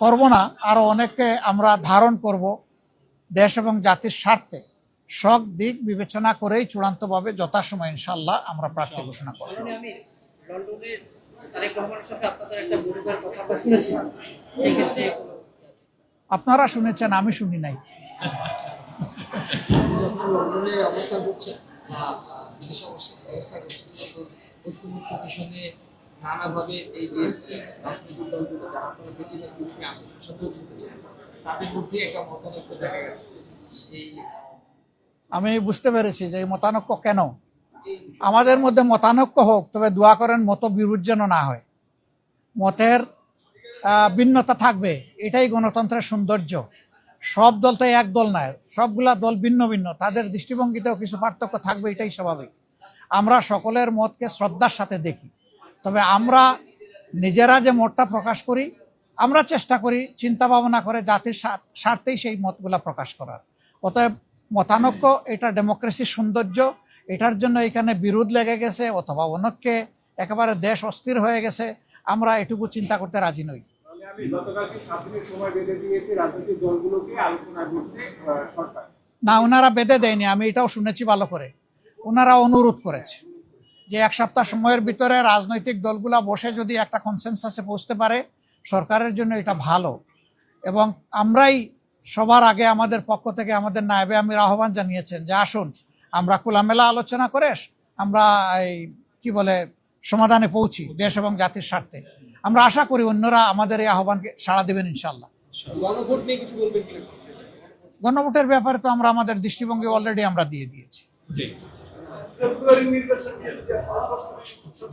করব না আরও অনেককে আমরা ধারণ করব দেশ এবং জাতির স্বার্থে। সব দিক বিবেচনা করেই চূড়ান্তভাবে যথাসময় ইনশাল্লাহ আমরা প্রার্থী ঘোষণা করব। মাননীয় আমির, লন্ডনের তারেক রহমানের সাথে আপনাদের একটা বৈঠকের কথা আমরা শুনেছিলাম। এই ক্ষেত্রে কোনো আপনারা শুনেছেন আমি শুনি নাই। অবস্থান করছেন নানাভাবে এই যে রাজনৈতিক দলগুলো যারা আপনারা বেশিরভাগ বিরোধী আন্দোলনের সাথেও যুক্ত ছিলেন তাদের মধ্যে একটা মতানৈক্য দেখা গেছে। এই আমি বুঝতে পেরেছি যে এই মতানৈক্য কেন? আমাদের মধ্যে মতানৈক্য হোক তবে দোয়া করেন মত বিরোধ যেন না হয়। মতের ভিন্নতা থাকবে এটাই গণতন্ত্রের সৌন্দর্য। সব দল তো এক দল নয় সবগুলা দল ভিন্ন ভিন্ন তাদের দৃষ্টিভঙ্গিতেও কিছু পার্থক্য থাকবে এটাই স্বাভাবিক। আমরা সকলের মতকে শ্রদ্ধার সাথে দেখি। তবে আমরা নিজেরা যে মতটা প্রকাশ করি আমরা চেষ্টা করি চিন্তা ভাবনা করে জাতির স্বার্থেই সেই মতগুলা প্রকাশ করার। অতএব মতানৈক্য এটা ডেমোক্রেসির সৌন্দর্য এটার জন্য এখানে বিরোধ লেগে গেছে অথবা অনেককে একেবারে দেশ অস্থির হয়ে গেছে আমরা এটুকু চিন্তা করতে রাজি নই। না ওনারা বেঁধে দেয়নি আমি এটাও শুনেছি ভালো করে। ওনারা অনুরোধ করেছে। যে এক সপ্তাহ সময়ের ভিতরে রাজনৈতিক দলগুলা বসে যদি একটা কনসেনসাসে পৌঁছতে পারে সরকারের জন্য এটা ভালো। এবং আমরাই সবার আগে আমাদের পক্ষ থেকে আমাদের নায়েবে আমির আহ্বান জানিয়েছেন যে আসুন আমরা খোলামেলা আলোচনা করে আমরা এই কি বলে সমাধানে পৌঁছি দেশ এবং জাতির স্বার্থে। আমরা আশা করি অন্যরা আমাদের এই আহ্বানকে সাড়া দেবেন ইনশাল্লাহ? গণভোটের ব্যাপারে তো আমরা আমাদের দৃষ্টিভঙ্গি অলরেডি আমরা দিয়ে দিয়েছি।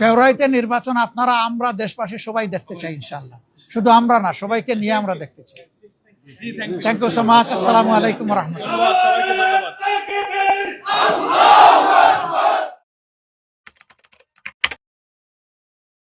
ফেব্রুয়ারিতে নির্বাচন আপনারা আমরা দেশবাসী সবাই দেখতে চাই ইনশাল্লাহ শুধু আমরা না সবাইকে নিয়ে আমরা দেখতে চাই। থ্যাংক ইউ সো মাচ আসসালামু আলাইকুম রহমতুল্লাহ। ধন্যবাদ।